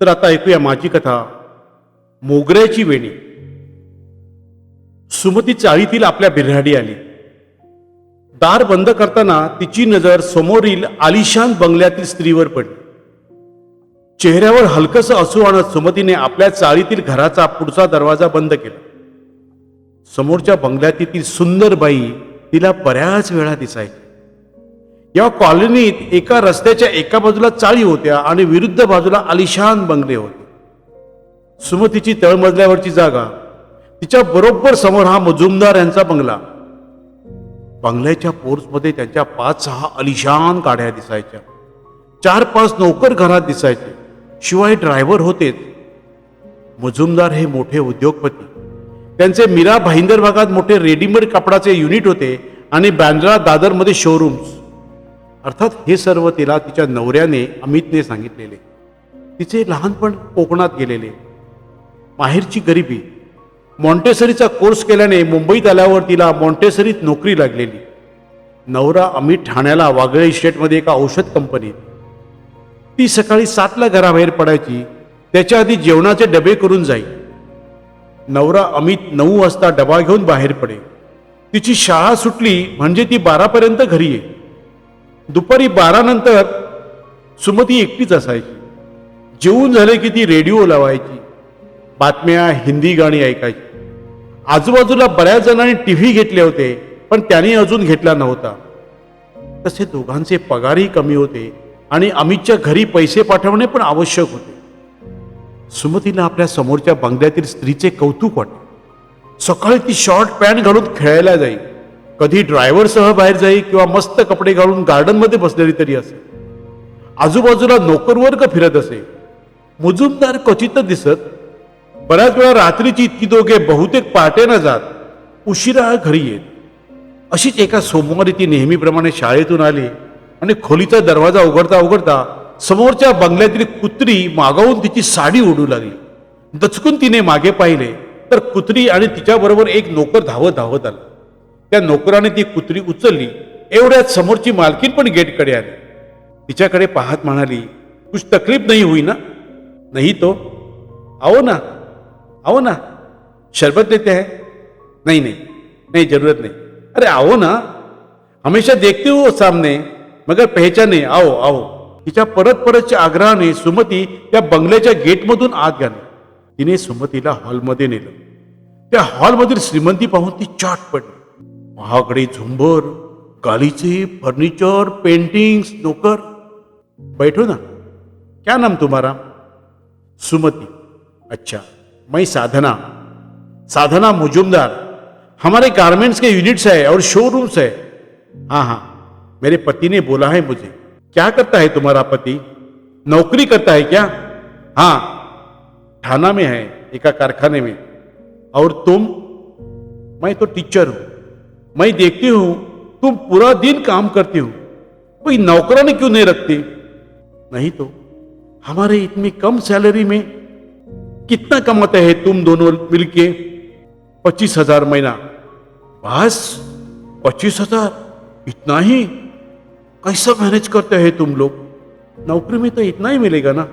तर आता ऐकूया माझी कथा. मोगऱ्याची वेणी. सुमती चाळीतील आपल्या बिऱ्हाडी आली. दार बंद करताना तिची नजर समोरील आलिशान बंगल्यातील स्त्रीवर पडली. चेहऱ्यावर हलकस असू आणत सुमतीने आपल्या चाळीतील घराचा पुढचा दरवाजा बंद केला. समोरच्या बंगल्यातील ती सुंदर बाई तिला बऱ्याच वेळा दिसायची. या कॉलनीत एका रस्त्याच्या एका बाजूला चाळी होत्या आणि विरुद्ध बाजूला आलिशान बंगले होते. सुमतीची तळमजल्यावरची जागा तिच्या बरोबर समोर हा मजुमदार यांचा बंगला. बंगल्याच्या पोर्समध्ये त्यांच्या पाच सहा अलिशान गाड्या दिसायच्या. चार पाच नोकर घरात दिसायचे. शिवाय ड्रायव्हर होतेच. मजुमदार हे मोठे उद्योगपती. त्यांचे मीरा भाईंदर भागात मोठे रेडीमेड कपडाचे युनिट होते आणि बँड्रा दादरमध्ये शोरूम्स अर्थात हे सर्व तिला तिच्या नवऱ्याने अमितने सांगितलेले. तिचे लहानपण कोकणात गेलेले. माहेरची गरिबी. मॉन्टेसरीचा कोर्स केल्याने मुंबईत आल्यावर तिला मॉन्टेसरीत नोकरी लागलेली. नवरा अमित ठाण्याला वागळे इस्टेटमध्ये एका औषध कंपनीत. ती सकाळी सातला घराबाहेर पडायची. त्याच्या आधी जेवणाचे डबे करून जाई. नवरा अमित नऊ वाजता डबा घेऊन बाहेर पडे. तिची शाळा सुटली म्हणजे ती बारापर्यंत घरी येईल दुपारी बारानंतर सुमती एकटीच असायची. जेवून झाले की ती रेडिओ लावायची बातम्या हिंदी गाणी ऐकायची. आजूबाजूला बऱ्याच जणांनी टी व्ही घेतले होते पण त्यांनी अजून घेतला नव्हता. तसे दोघांचे पगारही कमी होते आणि अमितच्या घरी पैसे पाठवणे पण आवश्यक होते. सुमतीला आपल्या समोरच्या बंगल्यातील स्त्रीचे कौतुक वाटते सकाळी ती शॉर्ट पॅन्ट घालून खेळायला जाईल कधी ड्रायव्हरसह बाहेर जाई किंवा मस्त कपडे घालून गार्डनमध्ये बसलेली तरी असे आजूबाजूला नोकरवर्ग फिरत असे मुजुमदार क्वचितच दिसत बऱ्याच वेळा रात्रीची इतकी दोघे बहुतेक पहाटेनं जात उशिरा घरी येत. अशीच एका सोमवारी ती नेहमीप्रमाणे शाळेतून आली आणि खोलीचा दरवाजा उघडता उघडता समोरच्या बंगल्यातील कुत्री मागावून तिची साडी ओढू लागली. दचकून तिने मागे पाहिले तर कुत्री आणि तिच्याबरोबर एक नोकर धावत धावत आला. त्या नोकराने ती कुत्री उचलली. एवढ्यात समोरची मालकीन पण गेटकडे आली. तिच्याकडे पाहत म्हणाली कुछ तकलीफ नाही होई ना? नाही तो. आओ ना आओ ना शरबत देते है? नहीं नहीं नहीं जरूरत नहीं. अरे आओ ना हमेशा देखते हो सामने मगर पहचाने आओ आओ. तिच्या परत परतच्या आग्रहाने सुमती त्या बंगल्याच्या गेटमधून आत घाली तिने सुमतीला हॉलमध्ये नेलं. त्या हॉलमधील श्रीमंती पाहून ती चाट पडली. महागडे झुंबर गालीचे फर्निचर, पेंटिंग्स, नोकर. बैठो ना. क्या नाम तुम्हारा? सुमति. अच्छा मैं साधना. साधना मुजुमदार. हमारे गारमेंट्स के यूनिट्स है और शोरूम्स है. हाँ हाँ. मेरे पति ने बोला है मुझे. क्या करता है तुम्हारा पति? नौकरी करता है क्या? हाँ. थाना में है, एका कारखाने में. और तुम? मैं तो टीचर हूँ. मैं देखती हूँ, तुम पूरा दिन काम करती हो। कोई नौकरानी क्यों नहीं रखती? नहीं तो हमारे इतनी कम सैलरी में कितना कमाते हैं तुम दोनों मिलके? पच्चीस हज़ार महीना। बस, पच्चीस हज़ार? इतना ही? कैसा मैनेज करते हैं तुम लोग? नौकरी में तो इतना ही मिलेगा ना?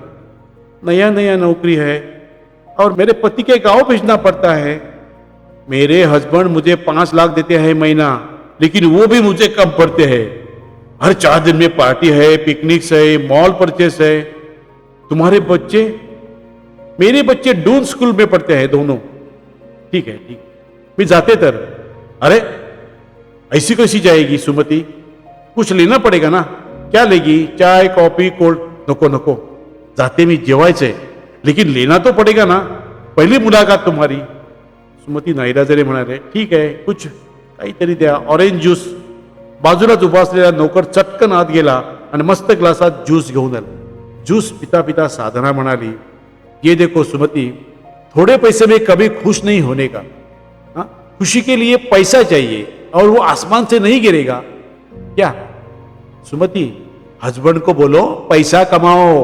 नया नया नौकरी है, और मेरे पति के गाँव भेजना पड़ता है। मेरे हस्बैंड मुझे पाँच लाख देते हैं महीना, लेकिन वो भी मुझे कम पड़ते हैं। हर चार दिन में पार्टी है पिकनिक्स है मॉल परचेस है। तुम्हारे बच्चे, मेरे बच्चे डून स्कूल में पढ़ते हैं दोनों। ठीक है, ठीक। मैं जाते तर। अरे, ऐसी कैसी जाएगी सुमति? कुछ लेना पड़ेगा ना? क्या लेगी? चाय, कॉफ़ी, कोल्ड? नको नको। जाते मी जेवायचंय लेकिन लेना तो पडेगा ना? पहली मुलाकात तुम्हारी। सुमती नाईराजरे म्हणाले ठीक आहे कुछ काहीतरी द्या. Orange juice. बाजूलाच उभा असलेला नोकर चटकन आत गेला आणि मस्त ग्लासात ज्यूस घेऊन आला. ज्यूस पिता पिता साधना म्हणाली ये देखो सुमती थोड़े पैसे में कभी खुश नहीं होने का हा खुशी के लिए पैसा चाहिए और वो आसमान से नहीं गिरेगा. क्या? सुमति हस्बैंड को बोलो पैसा कमाओ.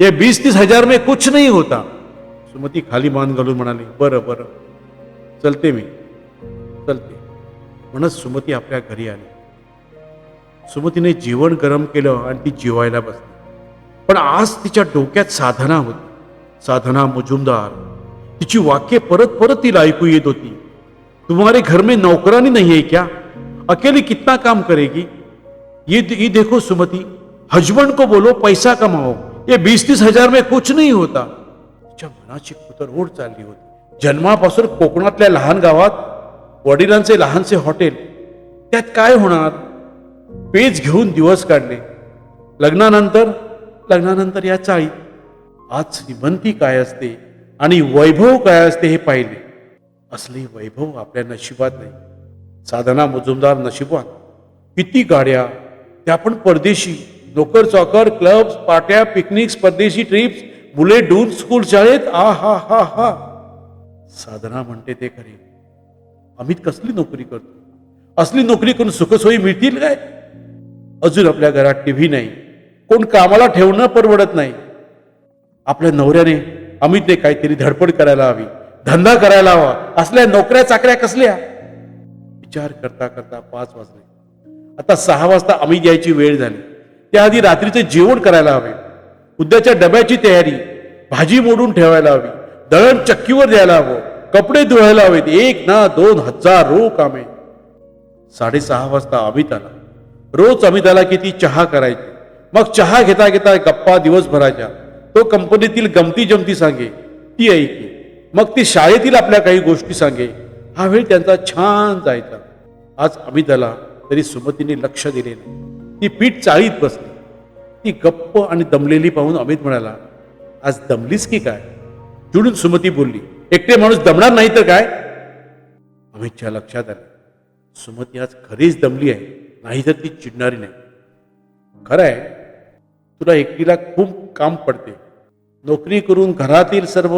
ये बीस तीस हजार में कुछ नहीं होता. सुमती खाली मान घालून म्हणाली बरं बरं. चलते मी. चलते. म्हणत सुमती आपल्या घरी आली. सुमतीने जेवण गरम केलं आणि ती जेवायला बसली. पण आज तिच्या डोक्यात साधना होती. साधना मुजुमदार. तिची वाक्य परत परत तिला ऐकू येत होती. तुम्हारे घर में नौकरानी नहीं है क्या? अकेली कितना काम करेगी? ये ये देखो सुमति हजबंड को बोलो पैसा कमाओ. ये बीस तीस हजार में कुछ नहीं होता. तिच्या मनाची ओढ़ चालली होती. जन्मापासून कोकणातल्या लहान गावात वडिलांचे लहानसे हॉटेल त्यात काय होणार? पेज घेऊन दिवस काढले लग्नानंतर लग्नानंतर या चाळी. आज श्रीमंती काय असते आणि वैभव काय असते हे पाहिले. असले वैभव आपल्या नशिबात नाही. साधना मुजुमदार नशिबात. किती गाड्या. त्या पण परदेशी. नोकर चौकर क्लब्स पाट्या पिकनिक्स परदेशी ट्रिप्स मुले डून स्कूल शाळेत आ हा हा हा. साधना म्हणते ते खरे. आम्ही कसली नोकरी करतो? असली नोकरी करून सुखसोयी मिळतील काय? अजून आपल्या घरात टीव्ही नाही. कोण कामाला ठेवणं परवडत नाही. आपल्या नवऱ्याने अमितने काहीतरी धडपड करायला हवी धंदा करायला हवा. असल्या नोकऱ्या चाकऱ्या कसल्या? विचार करता करता पाच वाजले. आता सहा वाजता अमित यायची वेळ झाली. त्याआधी रात्रीचे जेवण करायला हवे. उद्याच्या डब्याची तयारी. भाजी मोडून ठेवायला हवी. दळण चक्कीवर द्यायला हवं कपडे धुवायला हवेत. एक ना दोन हजारो कामे साडेसहा वाजता अमित आला. रोज अमित आला की ती चहा करायची. मग चहा घेता घेता गप्पा दिवसभराच्या. तो कंपनीतील गमती जमती सांगे. ती ऐके. मग ती शाळेतील आपल्या काही गोष्टी सांगे. हा वेळ त्यांचा छान जायचा. आज अमित आला तरी सुमतीने लक्ष दिले नाही. ती पीठ चाळीत बसली. ती गप्प आणि दमलेली पाहून अमित म्हणाला आज दमलीस की काय? जुडून सुमती बोलली एकटे माणूस दमणार नाही तर काय? अमितच्या लक्षात आलं सुमती आज खरीच दमली आहे नाही तर ती चिडणारी नाही. खरं आहे तुला एकटीला खूप काम पडते. नोकरी करून घरातील सर्व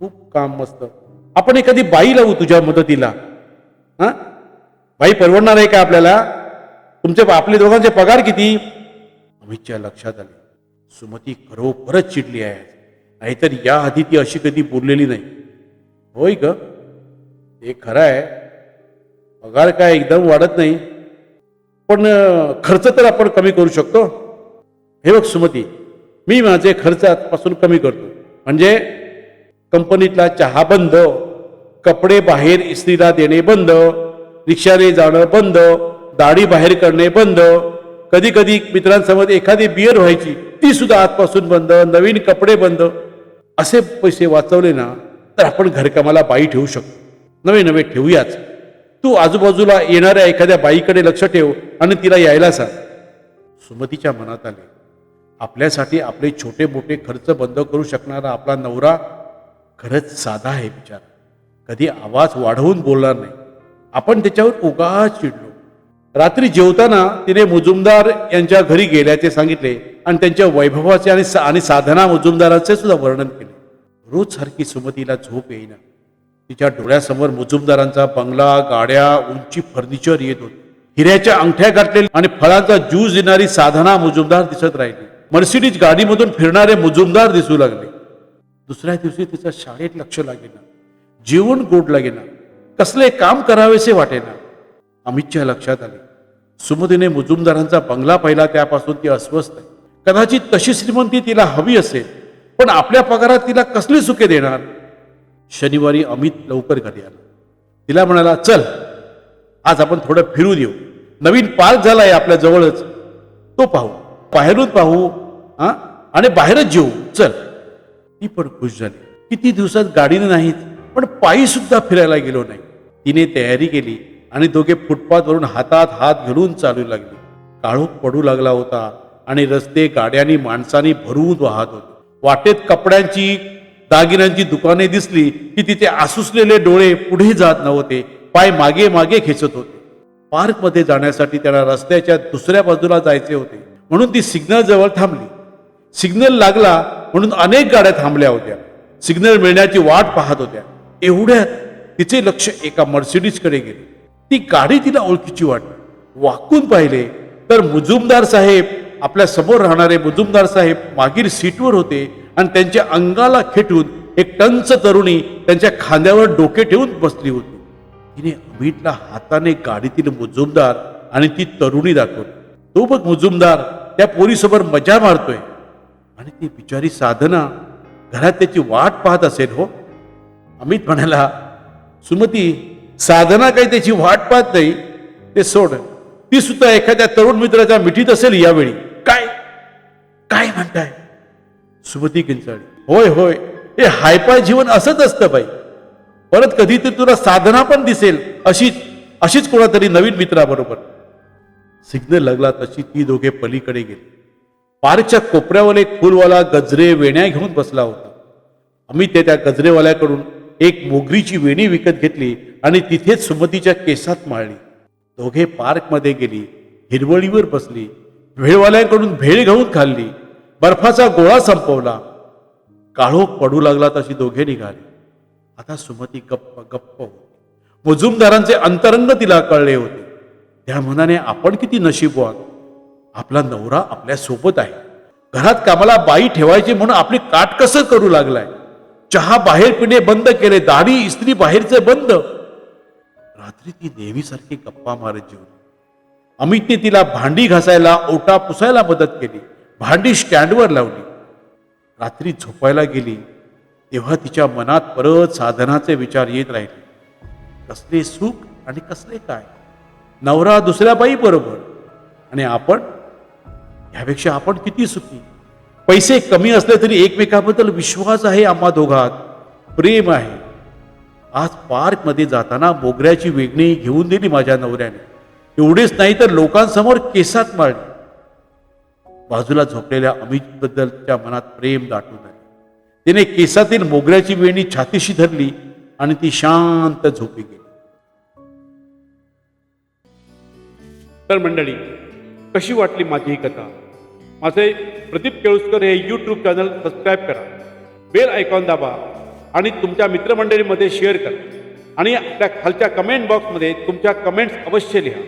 खूप काम मस्त. आपण एखादी बाई लावू तुझ्या मदतीला. हा? बाई परवडणार आहे का आपल्याला? तुमचे आपले दोघांचे पगार किती? अमितच्या लक्षात आले सुमती खरोखरच चिडली आहे नाहीतर या आधी ती अशी कधी बोललेली नाही. होय ग? हे खरं आहे. पगार काय एकदम वाढत नाही. पण खर्च तर आपण कमी करू शकतो. हे बघ सुमती मी माझे खर्च आजपासून कमी करतो. म्हणजे कंपनीतला चहा बंद कपडे बाहेर इस्त्रीला देणे बंद रिक्षाने जाणं बंद दाढी बाहेर करणे बंद कधी कधी मित्रांसमोर एखादी बियर व्हायची ती सुद्धा आजपासून बंद नवीन कपडे बंद. असे पैसे वाचवले ना तर आपण घरकामाला बाई ठेवू शकतो. नवे नवे ठेवूयाच. तू आजूबाजूला येणाऱ्या एखाद्या बाईकडे लक्ष ठेव आणि तिला यायला सांग. सुमतीच्या मनात आले. आपल्यासाठी आपले छोटे मोठे खर्च बंद करू शकणारा आपला नवरा खरंच साधा आहे विचार कधी आवाज वाढवून बोलणार नाही. आपण त्याच्यावर उगा चिडलो. रात्री जेवताना तिने मुजुमदार यांच्या घरी गेल्याचे सांगितले आणि त्यांच्या वैभवाचे आणि सा- आणि साधना मुजुमदाराचे सुद्धा वर्णन केले. रोज सारखी सुमतीला झोप येईना. तिच्या डोळ्यासमोर मुजुमदारांचा बंगला गाड्या उंची फर्निचर येत होते. हिऱ्याच्या अंगठ्या गाठलेली आणि फळांचा ज्यूस देणारी साधना मुजुमदार दिसत राहिली. मर्सिडीज गाडीमधून फिरणारे मुजुमदार दिसू लागले. दुसऱ्या दिवशी तिचं शाळेत लक्ष लागेना. जेवण गोड लागेना. कसले काम करावेसे वाटेना. अमितच्या लक्षात आले. सुमतीने मुजुमदारांचा बंगला पाहिला त्यापासून ती अस्वस्थ आहे. कदाचित तशी श्रीमंती तिला हवी असेल. पण आपल्या पगारात तिला कसली सुखे देणार? शनिवारी अमित लवकर घरी आला. तिला म्हणाला चल आज आपण थोडं फिरू देऊ. नवीन पार्क झालाय आपल्या जवळच. तो पाहू. बाहेरून पाहू हा? आणि बाहेरच जेऊ. चल. ती पण खुश झाली. किती दिवसात गाडीने नाहीत पण पायी सुद्धा फिरायला गेलो नाही. तिने तयारी केली आणि दोघे फुटपाथवरून हातात हात घालून चालू लागले. काळोख पडू लागला होता आणि रस्ते गाड्यांनी माणसांनी भरून वाहत होते. वाटेत कपड्यांची दागिन्यांची दुकाने दिसली की तिचे आसुसलेले डोळे पुढे जात नव्हते. पाय मागे मागे खेचत होते. पार्कमध्ये जाण्यासाठी त्यांना रस्त्याच्या दुसऱ्या बाजूला जायचे होते. म्हणून ती सिग्नल जवळ थांबली. सिग्नल लागला म्हणून अनेक गाड्या थांबल्या होत्या. सिग्नल मिळण्याची वाट पाहत होत्या. एवढ्यात तिचे लक्ष एका मर्सिडीजकडे गेले. ती गाडी तिला ओळखीची वाटली. वाकून पाहिले तर मुजुमदार साहेब आपल्यासमोर राहणारे मुजुमदार साहेब मागील सीटवर होते आणि त्यांच्या अंगाला खेटून एक टंच तरुणी त्यांच्या खांद्यावर डोके ठेवून बसली होती. तिने अमितला हाताने गाडीतील मुजुमदार आणि ती तरुणी दाखवली. तो बघ मुजुमदार त्या पोरीसमोर मजा मारतोय. आणि ती बिचारी साधना घरात त्याची वाट पाहत असेल हो. अमित म्हणाला सुमती साधना काही त्याची वाट पाहत नाही. ते सोड ती सुद्धा एखाद्या तरुण मित्राच्या मिठीत असेल यावेळी. काय? काय म्हणताय? सुमती किंचाळी. होय होय. हे हायपाय जीवन असंच असतं बाई. परत कधीतरी तुला साधना पण दिसेल. अशीच अशीच कोणातरी नवीन मित्राबरोबर. सिग्नल लागला तशी ती दोघे पलीकडे गेली. पार्कच्या कोपऱ्यावर एक फुलवाला गजरे वेण्या घेऊन बसला होता. आम्ही ते त्या गजरेवाल्याकडून एक मोगरीची वेणी विकत घेतली आणि तिथेच सुमतीच्या केसात माळली. दोघे पार्कमध्ये गेली हिरवळीवर बसली. भेळवाल्यांकडून भेळ घेऊन खाल्ली. बर्फाचा गोळा संपवला. काळोख पडू लागला तशी दोघे निघाले. आता सुमती गप्प गप्प होती. मुजुमदारांचे अंतरंग तिला कळले होते. त्या मनाने आपण किती नशीबवान आपला नवरा आपल्यासोबत आहे. घरात कामाला बाई ठेवायची म्हणून आपली काटकसर करू लागलाय? चहा बाहेर पिणे बंद केले दाढी इस्त्री बाहेरचे बंद. रात्री ती नेहमीसारखी गप्पा मारत जेवली. अमितने तिला भांडी घासायला ओटा पुसायला मदत केली. भांडी स्टँडवर लावली. रात्री झोपायला गेली. तेव्हा तिच्या मनात परत साधनाचे विचार येत राहिले. कसले सुख आणि कसले काय? नवरा दुसऱ्या बाई बरोबर. आणि आपण? ह्यापेक्षा आपण किती सुखी? पैसे कमी असले तरी एकमेकाबद्दल विश्वास आहे आम्हा दोघात. प्रेम आहे. आज पार्कमध्ये जाताना मोगऱ्याची वेगणी घेऊन दिली माझ्या नवऱ्याने. एवढेच नाही तर लोकांसमोर केसात मारली. बाजूला झोपलेल्या अमितबद्दलच्या मनात प्रेम दाटून आले. तिने केसातील मोगऱ्याची वेणी छातीशी धरली आणि ती शांत झोपी गेली. तर मंडळी कशी वाटली माझी ही कथा? माझे प्रदीप केळुसकर हे यूट्यूब चॅनल सबस्क्राईब करा. बेल आयकॉन दाबा आणि तुमच्या मित्रमंडळीमध्ये शेअर करा. आणि त्या खालच्या कमेंट बॉक्समध्ये तुमच्या कमेंट्स अवश्य लिहा.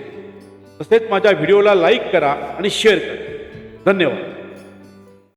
तसेच माझ्या व्हिडिओला लाईक करा आणि शेअर करा. धन्यवाद.